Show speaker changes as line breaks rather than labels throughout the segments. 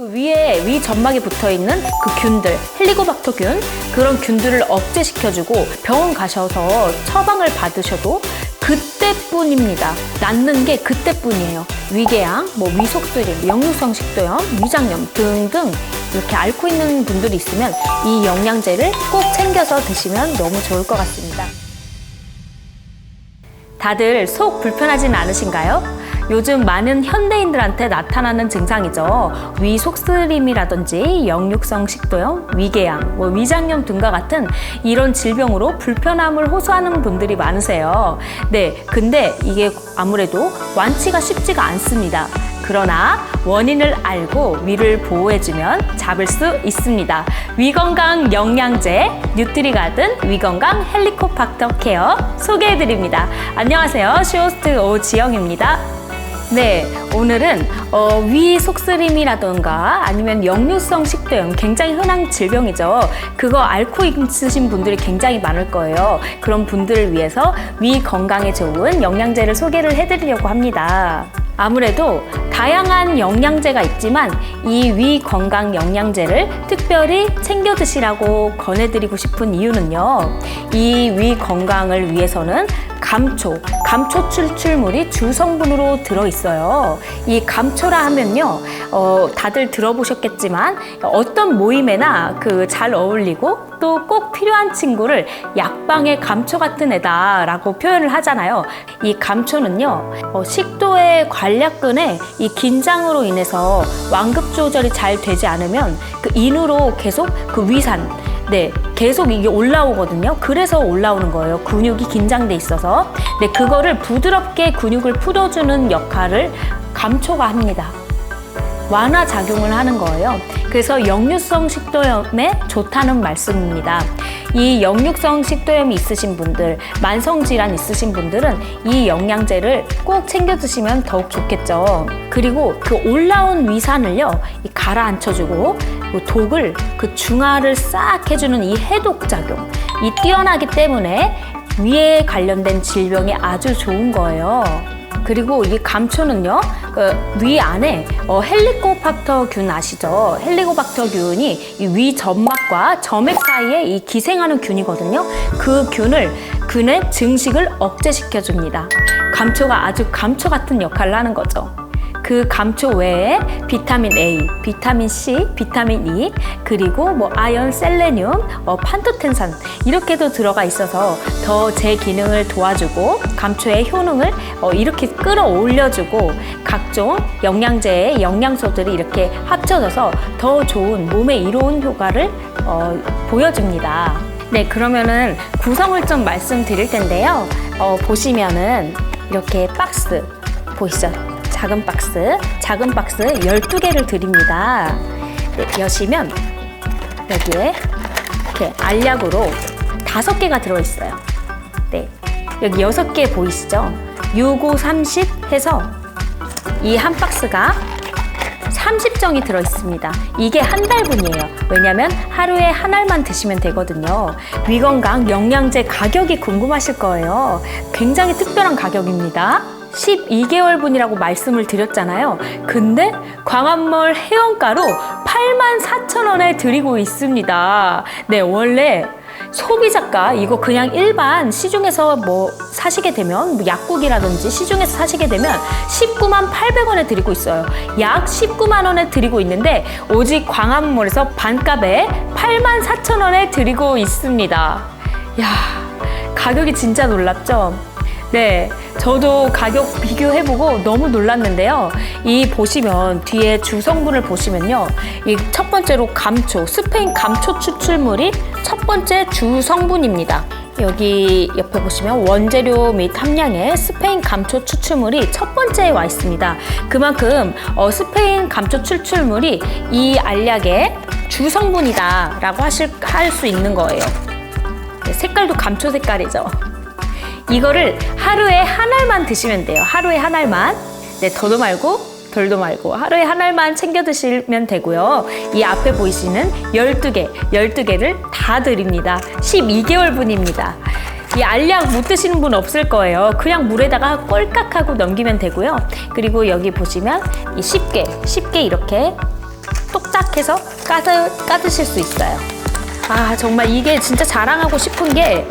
그 위에 위 점막에 붙어 있는 그 균들, 헬리코박터균 그런 균들을 억제시켜주고 병원 가셔서 처방을 받으셔도 그때뿐입니다. 낫는 게 그때뿐이에요. 위궤양, 뭐 위속쓰림, 역류성 식도염, 위장염 등등 이렇게 앓고 있는 분들이 있으면 이 영양제를 꼭 챙겨서 드시면 너무 좋을 것 같습니다. 다들 속 불편하진 않으신가요? 요즘 많은 현대인들한테 나타나는 증상이죠. 위 속쓰림이라든지 역류성 식도염, 위궤양, 뭐 위장염 등과 같은 이런 질병으로 불편함을 호소하는 분들이 많으세요. 네, 근데 이게 아무래도 완치가 쉽지가 않습니다. 그러나 원인을 알고 위를 보호해주면 잡을 수 있습니다. 위건강 영양제 뉴트리가든 위건강 헬리코박터 케어 소개해드립니다. 안녕하세요. 쇼호스트 오지영입니다. 네, 오늘은 어, 위 속쓰림이라던가 아니면 역류성 식도염 굉장히 흔한 질병이죠. 그거 앓고 있으신 분들이 굉장히 많을 거예요. 그런 분들을 위해서 위 건강에 좋은 영양제를 소개를 해드리려고 합니다. 아무래도 다양한 영양제가 있지만 이 위 건강 영양제를 특별히 챙겨 드시라고 권해드리고 싶은 이유는요. 이 위 건강을 위해서는 감초, 감초 추출물이 주성분으로 들어 있어요. 이 감초라 하면요, 어, 다들 들어보셨겠지만 어떤 모임에나 그 잘 어울리고 또꼭 필요한 친구를 약방의 감초 같은 애다 라고 표현을 하잖아요. 이 감초는요, 어, 식도의 관략근에 이 긴장으로 인해서 완급 조절이 잘 되지 않으면 그 인후로 계속 그 위산 네, 계속 이게 올라오거든요. 그래서 올라오는 거예요. 근육이 긴장돼 있어서. 네, 그거를 부드럽게 근육을 풀어주는 역할을 감초가 합니다. 완화 작용을 하는 거예요. 그래서 역류성 식도염에 좋다는 말씀입니다. 이 역류성 식도염이 있으신 분들, 만성 질환 있으신 분들은 이 영양제를 꼭 챙겨 드시면 더욱 좋겠죠. 그리고 그 올라온 위산을요, 이 가라앉혀주고 그 독을 그 중화를 싹 해주는 이 해독 작용, 이 뛰어나기 때문에 위에 관련된 질병에 아주 좋은 거예요. 그리고 이 감초는요, 그 위 안에 어, 헬리코박터균 아시죠? 헬리코박터균이 이위 점막과 점액 사이에 이 기생하는 균이거든요. 그 균을 균의 증식을 억제시켜 줍니다. 감초가 아주 감초 같은 역할을 하는 거죠. 그 감초 외에 비타민 A, 비타민 C, 비타민 E, 그리고 뭐 아연, 셀레늄, 어, 판토텐산 이렇게도 들어가 있어서 더 제 기능을 도와주고 감초의 효능을 어, 이렇게 끌어올려주고 각종 영양제의 영양소들이 이렇게 합쳐져서 더 좋은 몸에 이로운 효과를 어, 보여줍니다. 네, 그러면은 구성을 좀 말씀드릴 텐데요. 어, 보시면은 이렇게 박스 보이시죠? 작은 박스, 작은 박스 12개를 드립니다. 네, 여시면 여기에 이렇게 알약으로 5개가 들어있어요. 네, 여기 6개 보이시죠? 6, 5, 30 해서 이 한 박스가 30정이 들어있습니다. 이게 한 달분이에요. 왜냐면 하루에 한 알만 드시면 되거든요. 위건강 영양제 가격이 궁금하실 거예요. 굉장히 특별한 가격입니다. 12개월분이라고 말씀을 드렸잖아요. 근데 광화몰 회원가로 84,000원에 드리고 있습니다. 네, 원래 소비자가 이거 그냥 일반 시중에서 뭐 사시게 되면 뭐 약국이라든지 시중에서 사시게 되면 19만 800원에 드리고 있어요. 약 19만 원에 드리고 있는데 오직 광화몰에서 반값에 8만 4천 원에 드리고 있습니다. 야, 가격이 진짜 놀랍죠? 네, 저도 가격 비교해보고 너무 놀랐는데요. 이 보시면 뒤에 주성분을 보시면요. 이 첫 번째로 감초, 스페인 감초 추출물이 첫 번째 주성분입니다. 여기 옆에 보시면 원재료 및 함량의 스페인 감초 추출물이 첫 번째에 와 있습니다. 그만큼 어, 스페인 감초 추출물이 이 알약의 주성분이다라고 하실 할 수 있는 거예요. 네, 색깔도 감초 색깔이죠. 이거를 하루에 한 알만 드시면 돼요. 하루에 한 알만. 네, 더도 말고 덜도 말고 하루에 한 알만 챙겨 드시면 되고요. 이 앞에 보이시는 12개, 12개를 다 드립니다. 12개월 분입니다. 이 알약 못 드시는 분 없을 거예요. 그냥 물에다가 꼴깍 하고 넘기면 되고요. 그리고 여기 보시면 이 쉽게, 쉽게 이렇게 똑딱해서 까드, 까드실 수 있어요. 아, 정말 이게 진짜 자랑하고 싶은 게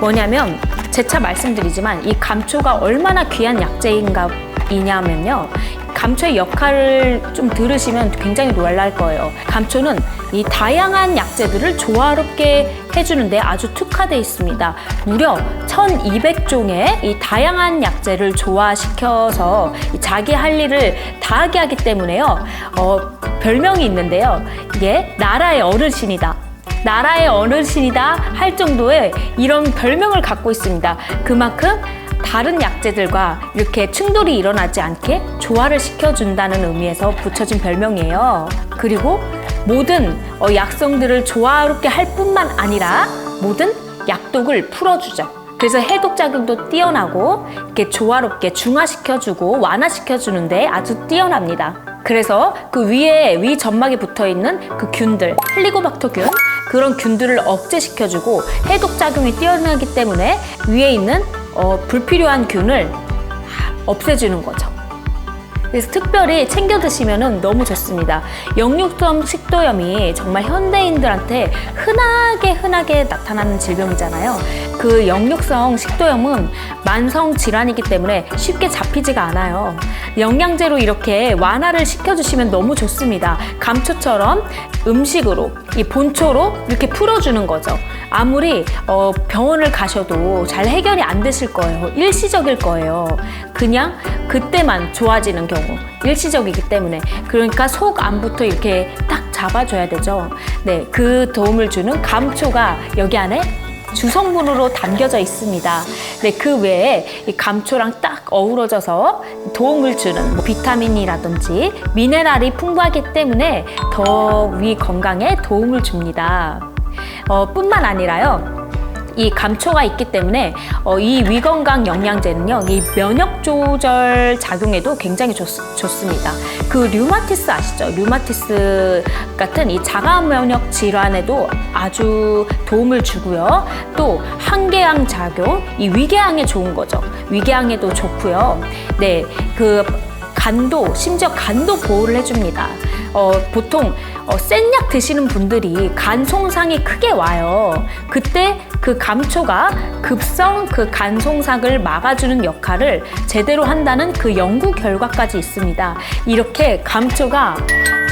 뭐냐면 재차 말씀드리지만 이 감초가 얼마나 귀한 약재인가 이냐면요. 감초의 역할을 좀 들으시면 굉장히 놀랄 거예요. 감초는 이 다양한 약재들을 조화롭게 해주는데 아주 특화되어 있습니다. 무려 1200종의 이 다양한 약재를 조화시켜서 이 자기 할 일을 다 하게 하기 때문에요. 어, 별명이 있는데요. 이게 나라의 어르신이다. 나라의 어르신이다 할 정도의 이런 별명을 갖고 있습니다. 그만큼 다른 약재들과 이렇게 충돌이 일어나지 않게 조화를 시켜준다는 의미에서 붙여진 별명이에요. 그리고 모든 어, 약성들을 조화롭게 할 뿐만 아니라 모든 약독을 풀어주죠. 그래서 해독 작용도 뛰어나고 이렇게 조화롭게 중화시켜주고 완화시켜주는데 아주 뛰어납니다. 그래서 그 위에 위 점막에 붙어 있는 그 균들, 헬리고박터균 그런 균들을 억제시켜주고 해독 작용이 뛰어나기 때문에 위에 있는 어, 불필요한 균을 없애주는 거죠. 그래서 특별히 챙겨 드시면 너무 좋습니다. 역류성 식도염이 정말 현대인들한테 흔하게 흔하게 나타나는 질병이잖아요. 그 역류성 식도염은 만성 질환이기 때문에 쉽게 잡히지가 않아요. 영양제로 이렇게 완화를 시켜주시면 너무 좋습니다. 감초처럼 음식으로 이 본초로 이렇게 풀어주는 거죠. 아무리 어, 병원을 가셔도 잘 해결이 안 되실 거예요. 일시적일 거예요. 그냥 그때만 좋아지는 경우 일시적이기 때문에 그러니까 속 안부터 이렇게 딱 잡아줘야 되죠. 네, 그 도움을 주는 감초가 여기 안에 주성분으로 담겨져 있습니다. 네, 그 외에 이 감초랑 딱 어우러져서 도움을 주는 뭐 비타민이라든지 미네랄이 풍부하기 때문에 더 위 건강에 도움을 줍니다. 어, 뿐만 아니라요. 이 감초가 있기 때문에 어, 이 위건강 영양제는요, 이 면역 조절 작용에도 굉장히 좋, 좋습니다. 그 류마티스 아시죠? 류마티스 같은 이 자가 면역 질환에도 아주 도움을 주고요. 또 항계양 작용, 이 위궤양에 좋은 거죠. 위궤양에도 좋고요. 네, 그 간도 심지어 간도 보호를 해줍니다. 어, 보통 어, 센 약 드시는 분들이 간 손상이 크게 와요. 그때 그 감초가 급성 그 간 손상을 막아주는 역할을 제대로 한다는 그 연구 결과까지 있습니다. 이렇게 감초가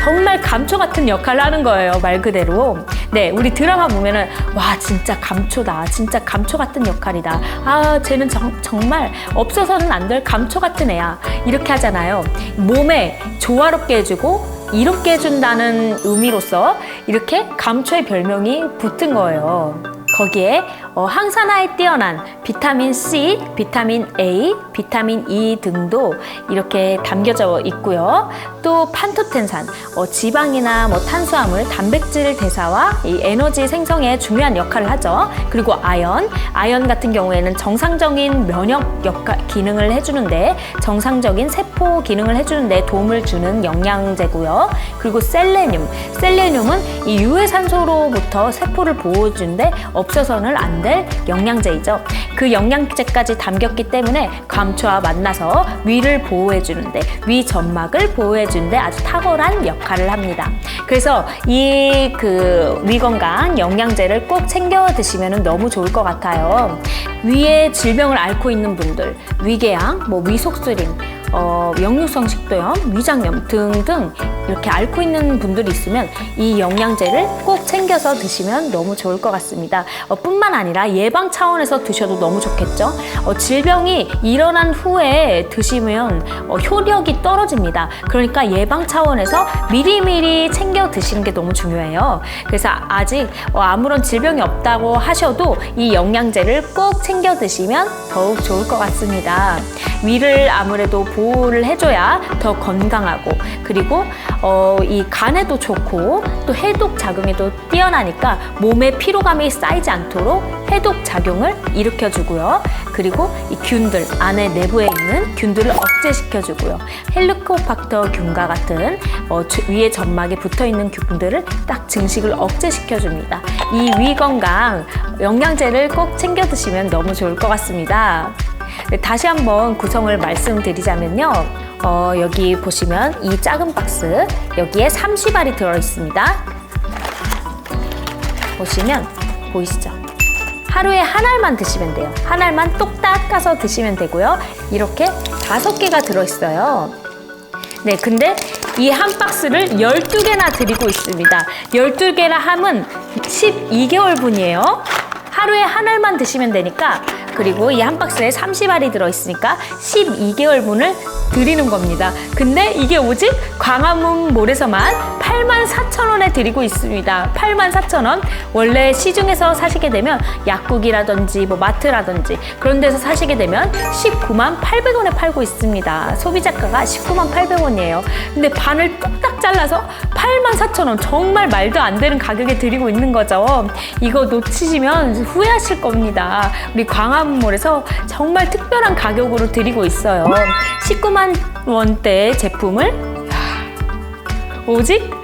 정말 감초 같은 역할을 하는 거예요. 말 그대로. 네, 우리 드라마 보면은 와 진짜 감초다. 진짜 감초 같은 역할이다. 아, 쟤는 정, 정말 없어서는 안 될 감초 같은 애야. 이렇게 하잖아요. 몸에 조화롭게 해주고 이롭게 해준다는 의미로서 이렇게 감초의 별명이 붙은 거예요. 거기에 어, 항산화에 뛰어난 비타민 C, 비타민 A, 비타민 E 등도 이렇게 담겨져 있고요. 또 판토텐산, 어, 지방이나 뭐 탄수화물, 단백질 대사와 이 에너지 생성에 중요한 역할을 하죠. 그리고 아연, 아연 같은 경우에는 정상적인 면역 역할 기능을 해주는데 정상적인 세포 기능을 해주는데 도움을 주는 영양제고요. 그리고 셀레늄, 셀레늄은 이 유해산소로부터 세포를 보호해주는데 없어서는 안될 영양제이죠. 그 영양제까지 담겼기 때문에 감초와 만나서 위를 보호해주는데 위 점막을 보호해주는데 아주 탁월한 역할을 합니다. 그래서 이 그 위건강 영양제를 꼭 챙겨 드시면 너무 좋을 것 같아요. 위의 질병을 앓고 있는 분들, 위궤양, 뭐 위속쓰림, 어, 역류성 식도염, 위장염 등등 이렇게 앓고 있는 분들이 있으면 이 영양제를 꼭 챙겨서 드시면 너무 좋을 것 같습니다. 어, 뿐만 아니라 예방 차원에서 드셔도 너무 좋겠죠. 어, 질병이 일어난 후에 드시면 어, 효력이 떨어집니다. 그러니까 예방 차원에서 미리미리 챙겨 드시는 게 너무 중요해요. 그래서 아직 어, 아무런 질병이 없다고 하셔도 이 영양제를 꼭 챙겨 드시면 더욱 좋을 것 같습니다. 위를 아무래도 보 호를 해줘야 더 건강하고 그리고 어, 이 간에도 좋고 또 해독 작용에도 뛰어나니까 몸에 피로감이 쌓이지 않도록 해독 작용을 일으켜주고요. 그리고 이 균들 안에 내부에 있는 균들을 억제시켜주고요. 헬리코박터 균과 같은 어, 주- 위에 점막에 붙어 있는 균들을 딱 증식을 억제시켜줍니다. 이 위 건강 영양제를 꼭 챙겨 드시면 너무 좋을 것 같습니다. 네, 다시 한번 구성을 말씀드리자면요. 어, 여기 보시면 이 작은 박스 여기에 30알이 들어 있습니다. 보시면 보이시죠? 하루에 한 알만 드시면 돼요. 한 알만 똑딱 까서 드시면 되고요. 이렇게 다섯 개가 들어 있어요. 네, 근데 이 한 박스를 12개나 드리고 있습니다. 12개라 함은 12개월 분이에요. 하루에 한 알만 드시면 되니까 그리고 이 한 박스에 30알이 들어있으니까 12개월분을 드리는 겁니다. 근데 이게 오직 광화문 몰에서만 8만 4천 원에 드리고 있습니다. 8만 4천 원. 원래 시중에서 사시게 되면 약국이라든지 뭐 마트라든지 그런 데서 사시게 되면 19만 800원에 팔고 있습니다. 소비자가가 19만 800원이에요. 근데 반을 뚝딱 잘라서 8만 4천 원. 정말 말도 안 되는 가격에 드리고 있는 거죠. 이거 놓치시면 후회하실 겁니다. 우리 광화 문몰에서 정말 특별한 가격으로 드리고 있어요. 19만 원대 제품을 오직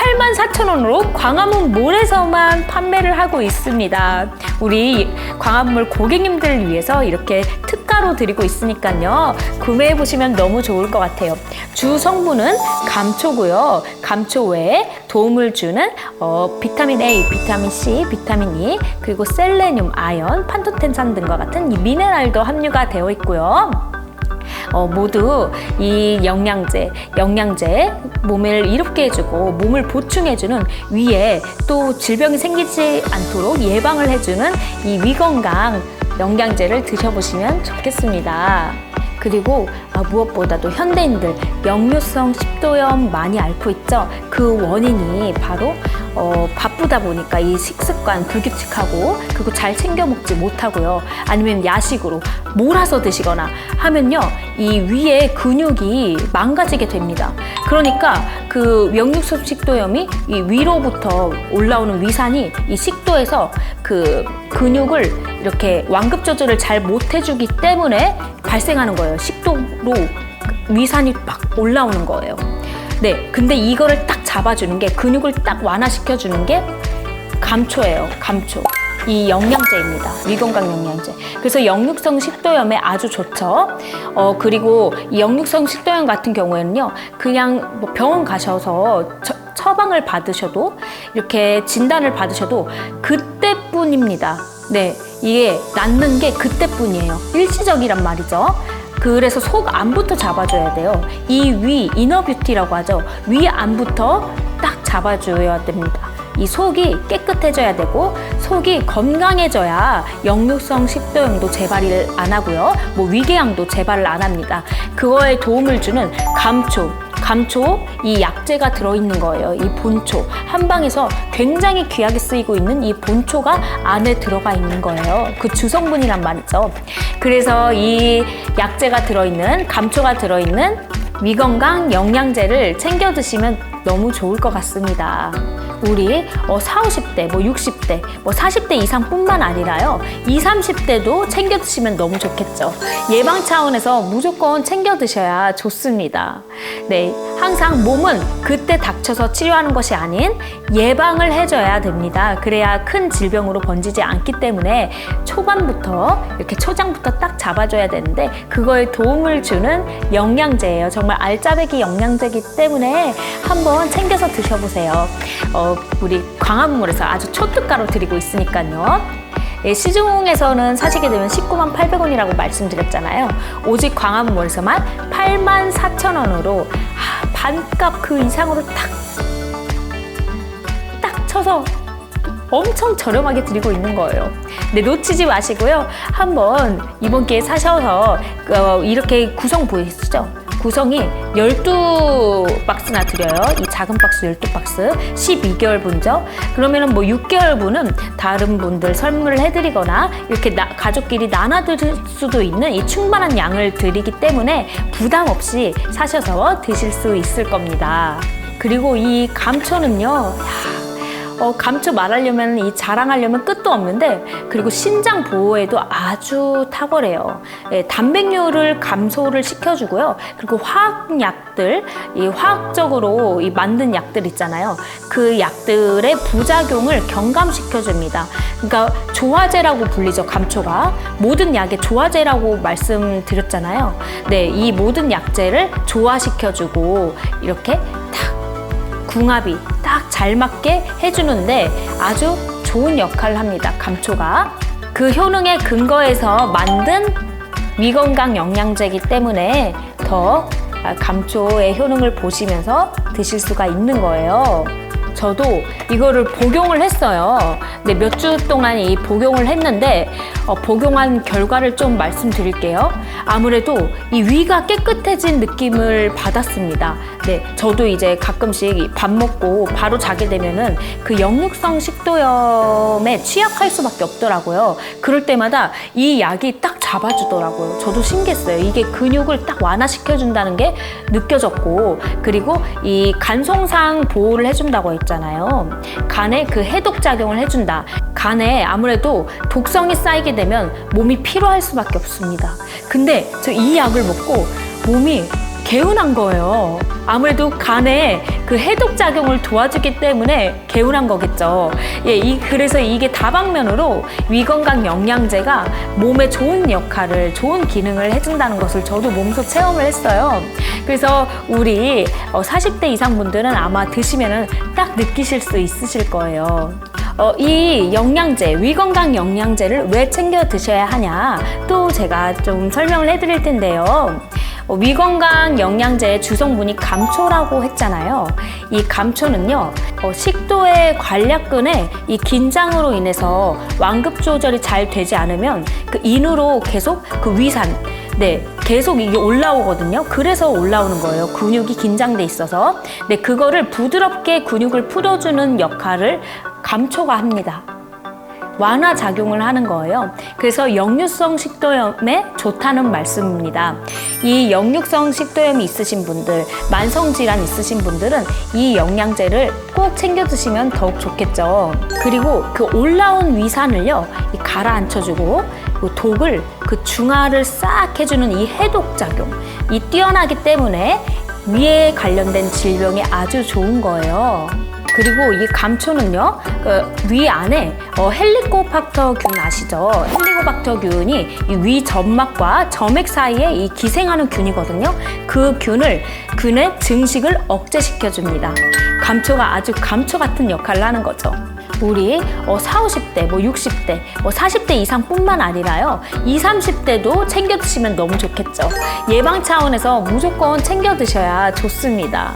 8만 4천 원으로 광화문 몰에서만 판매를 하고 있습니다. 우리 광화문몰 고객님들을 위해서 이렇게 특가로 드리고 있으니까요. 구매해 보시면 너무 좋을 것 같아요. 주 성분은 감초고요. 감초 외에 도움을 주는 어, 비타민 A, 비타민 C, 비타민 E, 그리고 셀레늄, 아연, 판토텐산 등과 같은 이 미네랄도 함유가 되어 있고요. 어, 모두 이 영양제, 영양제 몸을 이롭게 해주고 몸을 보충해주는 위에 또 질병이 생기지 않도록 예방을 해주는 이 위건강 영양제를 드셔보시면 좋겠습니다. 그리고 아, 무엇보다도 현대인들 역류성 식도염 많이 앓고 있죠. 그 원인이 바로 어, 바쁘다 보니까 이 식습관 불규칙하고 그리고 잘 챙겨 먹지 못하고요. 아니면 야식으로 몰아서 드시거나 하면요. 이 위에 근육이 망가지게 됩니다. 그러니까 그 역류성 식도염이 이 위로부터 올라오는 위산이 이 식도에서 그 근육을 이렇게 완급 조절을 잘 못 해주기 때문에 발생하는 거예요. 식도로 위산이 막 올라오는 거예요. 네, 근데 이거를 딱 잡아주는 게 근육을 딱 완화시켜주는 게 감초예요. 감초. 이 영양제입니다. 위건강 영양제. 그래서 역류성 식도염에 아주 좋죠. 어, 그리고 이 역류성 식도염 같은 경우에는요, 그냥 뭐 병원 가셔서 처, 처방을 받으셔도 이렇게 진단을 받으셔도 그때뿐입니다. 네, 이게 낫는 게 그때뿐이에요. 일시적이란 말이죠. 그래서 속 안부터 잡아줘야 돼요. 이 위, 이너뷰티라고 하죠. 위 안부터 딱 잡아줘야 됩니다. 이 속이 깨끗해져야 되고 속이 건강해져야 역류성 식도염도 재발을 안 하고요. 뭐 위궤양도 재발을 안 합니다. 그거에 도움을 주는 감초, 감초 이 약재가 들어있는 거예요. 이 본초 한방에서 굉장히 귀하게 쓰이고 있는 이 본초가 안에 들어가 있는 거예요. 그 주성분이란 말이죠. 그래서 이 약재가 들어있는 감초가 들어있는 위건강 영양제를 챙겨 드시면 너무 좋을 것 같습니다. 우리 어, 4, 50대, 뭐 60대, 뭐 40대 이상뿐만 아니라요. 20, 30대도 챙겨 드시면 너무 좋겠죠. 예방 차원에서 무조건 챙겨 드셔야 좋습니다. 네. 항상 몸은 그때 닥쳐서 치료하는 것이 아닌 예방을 해줘야 됩니다. 그래야 큰 질병으로 번지지 않기 때문에 초반부터 이렇게 초장부터 딱 잡아줘야 되는데 그거에 도움을 주는 영양제예요. 정말 알짜배기 영양제이기 때문에 한번 챙겨서 드셔보세요. 어, 우리 광화문몰에서 아주 초특가로 드리고 있으니까요. 예, 시중에서는 사시게 되면 19만 800원이라고 말씀드렸잖아요. 오직 광화문몰에서만 8만 4천 원으로 아, 반값 그 이상으로 딱, 딱 쳐서 엄청 저렴하게 드리고 있는 거예요. 네, 놓치지 마시고요. 한번 이번 기회에 사셔서 어, 이렇게 구성 보이시죠? 구성이 12박스나 드려요. 이 작은 박스 12박스 12개월 분죠. 그러면은 뭐 6개월 분은 다른 분들 선물을 해드리거나 이렇게 나, 가족끼리 나눠 드릴 수도 있는 이 충만한 양을 드리기 때문에 부담 없이 사셔서 드실 수 있을 겁니다. 그리고 이 감초는요. 야, 어, 감초 말하려면 이 자랑하려면 끝도 없는데 그리고 신장 보호에도 아주 탁월해요. 예, 단백뇨를 감소를 시켜주고요. 그리고 화학약들, 이 화학적으로 이 만든 약들 있잖아요. 그 약들의 부작용을 경감시켜줍니다. 그러니까 조화제라고 불리죠, 감초가. 모든 약의 조화제라고 말씀드렸잖아요. 네, 이 모든 약재를 조화시켜주고 이렇게 탁 궁합이 딱 잘 맞게 해주는데 아주 좋은 역할을 합니다. 감초가. 그 효능의 근거에서 만든 위건강 영양제이기 때문에 더 감초의 효능을 보시면서 드실 수가 있는 거예요. 저도 이거를 복용을 했어요. 네, 몇주 동안 이 복용을 했는데 어, 복용한 결과를 좀 말씀드릴게요. 아무래도 이 위가 깨끗해진 느낌을 받았습니다. 네, 저도 이제 가끔씩 밥 먹고 바로 자게 되면은 그 역류성 식도염에 취약할 수밖에 없더라고요. 그럴 때마다 이 약이 딱 잡아주더라고요. 저도 신기했어요. 이게 근육을 딱 완화시켜준다는 게 느껴졌고, 그리고 이 간송상 보호를 해준다고 했잖아요. 간에 그 해독 작용을 해준다. 간에 아무래도 독성이 쌓이게 되면 몸이 피로할 수밖에 없습니다. 근데 저 이 약을 먹고 몸이 개운한 거예요. 아무래도 간에 그 해독 작용을 도와주기 때문에 개운한 거겠죠. 예, 이 그래서 이게 다방면으로 위건강 영양제가 몸에 좋은 역할을, 좋은 기능을 해준다는 것을 저도 몸소 체험을 했어요. 그래서 우리 어, 40대 이상 분들은 아마 드시면은 딱 느끼실 수 있으실 거예요. 어, 이 영양제, 위건강 영양제를 왜 챙겨 드셔야 하냐? 또 제가 좀 설명을 해드릴 텐데요. 어, 위건강 영양제의 주성분이 감초라고 했잖아요. 이 감초는요, 어, 식도의 관략근에 이 긴장으로 인해서 완급 조절이 잘 되지 않으면 그 인후로 계속 그 위산, 네, 계속 이게 올라오거든요. 그래서 올라오는 거예요. 근육이 긴장돼 있어서. 네, 그거를 부드럽게 근육을 풀어주는 역할을 감초가 합니다. 완화 작용을 하는 거예요. 그래서 역류성 식도염에 좋다는 말씀입니다. 이 역류성 식도염이 있으신 분들, 만성 질환 있으신 분들은 이 영양제를 꼭 챙겨 드시면 더욱 좋겠죠. 그리고 그 올라온 위산을요, 이 가라앉혀주고 그 독을 그 중화를 싹 해주는 이 해독 작용, 이 뛰어나기 때문에 위에 관련된 질병에 아주 좋은 거예요. 그리고 이 감초는요, 그 위 안에 어, 헬리코박터균 아시죠? 헬리코박터균이 이위 점막과 점액 사이에 이 기생하는 균이거든요. 그 균을 균의 증식을 억제시켜 줍니다. 감초가 아주 감초 같은 역할을 하는 거죠. 우리 어, 4, 50대, 뭐 60대, 뭐 40대 이상뿐만 아니라요. 20, 30대도 챙겨 드시면 너무 좋겠죠. 예방 차원에서 무조건 챙겨 드셔야 좋습니다.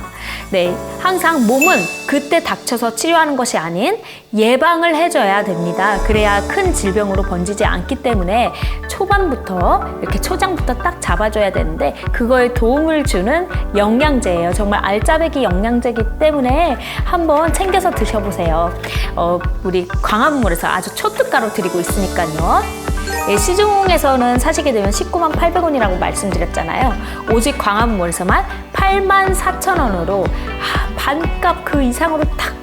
네, 항상 몸은 그때 닥쳐서 치료하는 것이 아닌 예방을 해줘야 됩니다. 그래야 큰 질병으로 번지지 않기 때문에 초반부터 이렇게 초장부터 딱 잡아줘야 되는데 그거에 도움을 주는 영양제예요. 정말 알짜배기 영양제이기 때문에 한번 챙겨서 드셔보세요. 어, 우리 광화문몰에서 아주 초특가로 드리고 있으니까요. 예, 시중에서는 사시게 되면 19만 800원이라고 말씀드렸잖아요. 오직 광화문몰에서만 8만 4천 원으로 아, 반값 그 이상으로 탁,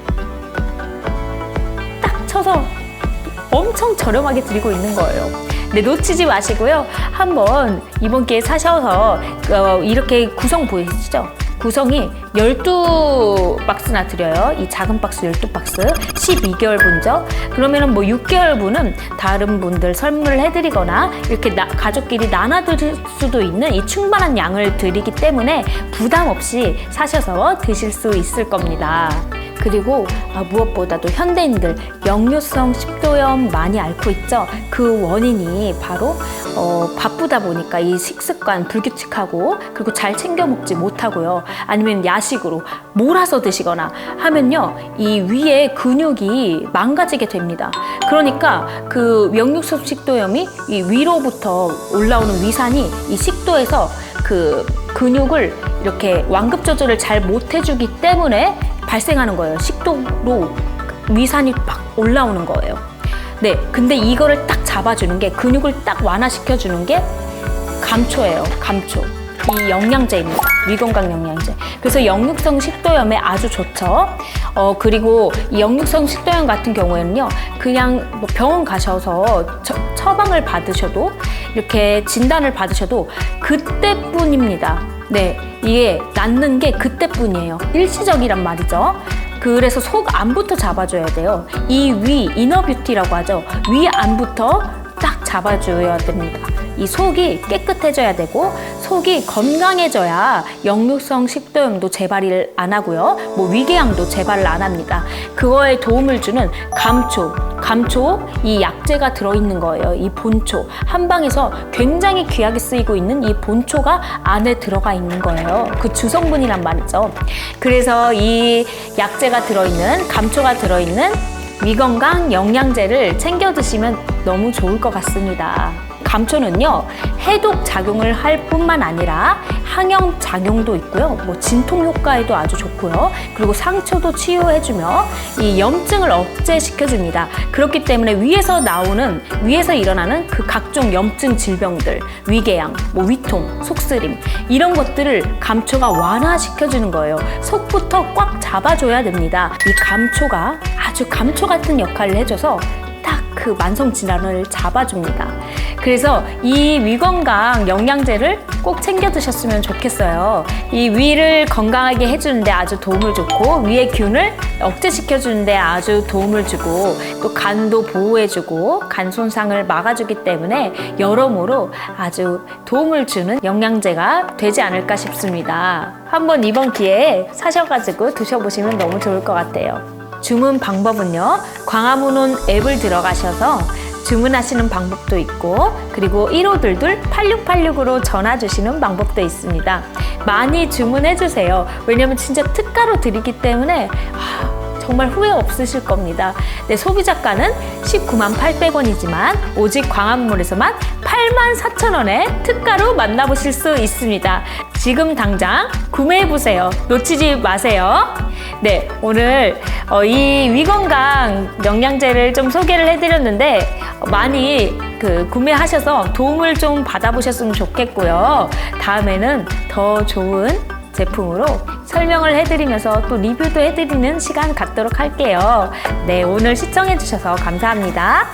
딱 쳐서 엄청 저렴하게 드리고 있는 거예요. 네, 놓치지 마시고요. 한번 이번 기회에 사셔서 어, 이렇게 구성 보이시죠? 구성이 12박스나 드려요. 이 작은 박스 12박스. 12개월 분죠. 그러면은 뭐 6개월 분은 다른 분들 선물을 해드리거나 이렇게 나- 가족끼리 나눠 드릴 수도 있는 이 충분한 양을 드리기 때문에 부담 없이 사셔서 드실 수 있을 겁니다. 그리고 아, 무엇보다도 현대인들 역류성 식도염 많이 앓고 있죠. 그 원인이 바로 어, 바쁘다 보니까 이 식습관 불규칙하고 그리고 잘 챙겨 먹지 못하고요. 아니면 야식으로 몰아서 드시거나 하면요. 이 위에 근육이 망가지게 됩니다. 그러니까 그 역류성 식도염이 이 위로부터 올라오는 위산이 이 식도에서 그 근육을 이렇게 완급 조절을 잘 못 해주기 때문에 발생하는 거예요. 식도로 위산이 막 올라오는 거예요. 네, 근데 이거를 딱 잡아주는 게 근육을 딱 완화시켜 주는 게 감초예요. 감초. 이 영양제입니다. 위건강 영양제. 그래서 역류성 식도염에 아주 좋죠. 어, 그리고 이 역류성 식도염 같은 경우에는요, 그냥 뭐 병원 가셔서 처, 처방을 받으셔도 이렇게 진단을 받으셔도 그때뿐입니다. 네, 이게 낫는 게 그때뿐이에요. 일시적이란 말이죠. 그래서 속 안부터 잡아줘야 돼요. 이 위, 이너뷰티라고 하죠. 위 안부터 딱 잡아줘야 됩니다. 이 속이 깨끗해져야 되고 속이 건강해져야 역류성 식도염도 재발을 안 하고요. 뭐 위궤양도 재발을 안 합니다. 그거에 도움을 주는 감초, 감초 이 약재가 들어있는 거예요. 이 본초 한방에서 굉장히 귀하게 쓰이고 있는 이 본초가 안에 들어가 있는 거예요. 그 주성분이란 말이죠. 그래서 이 약재가 들어있는 감초가 들어있는 위건강 영양제를 챙겨 드시면 너무 좋을 것 같습니다. 감초는요, 해독 작용을 할 뿐만 아니라 항염 작용도 있고요, 뭐 진통 효과에도 아주 좋고요, 그리고 상처도 치유해주며 이 염증을 억제시켜줍니다. 그렇기 때문에 위에서 나오는, 위에서 일어나는 그 각종 염증 질병들, 위궤양, 뭐 위통, 속쓰림, 이런 것들을 감초가 완화시켜주는 거예요. 속부터 꽉 잡아줘야 됩니다. 이 감초가 아주 감초 같은 역할을 해줘서 딱 그 만성 질환을 잡아줍니다. 그래서 이 위건강 영양제를 꼭 챙겨 드셨으면 좋겠어요. 이 위를 건강하게 해주는데 아주 도움을 주고 위의 균을 억제시켜 주는데 아주 도움을 주고 또 간도 보호해주고 간 손상을 막아주기 때문에 여러모로 아주 도움을 주는 영양제가 되지 않을까 싶습니다. 한번 이번 기회에 사셔가지고 드셔보시면 너무 좋을 것 같아요. 주문 방법은요. 광화문온 앱을 들어가셔서 주문하시는 방법도 있고 그리고 1522 8686으로 전화 주시는 방법도 있습니다. 많이 주문해 주세요. 왜냐면 진짜 특가로 드리기 때문에 아, 정말 후회 없으실 겁니다. 네, 소비자가는 19만 800원이지만 오직 광화문몰에서만 8만 4천 원에 특가로 만나보실 수 있습니다. 지금 당장 구매해 보세요. 놓치지 마세요. 네, 오늘 어, 이 위건강 영양제를 좀 소개를 해드렸는데 어, 많이 그 구매하셔서 도움을 좀 받아보셨으면 좋겠고요. 다음에는 더 좋은 제품으로 설명을 해드리면서 또 리뷰도 해드리는 시간 갖도록 할게요. 네, 오늘 시청해주셔서 감사합니다.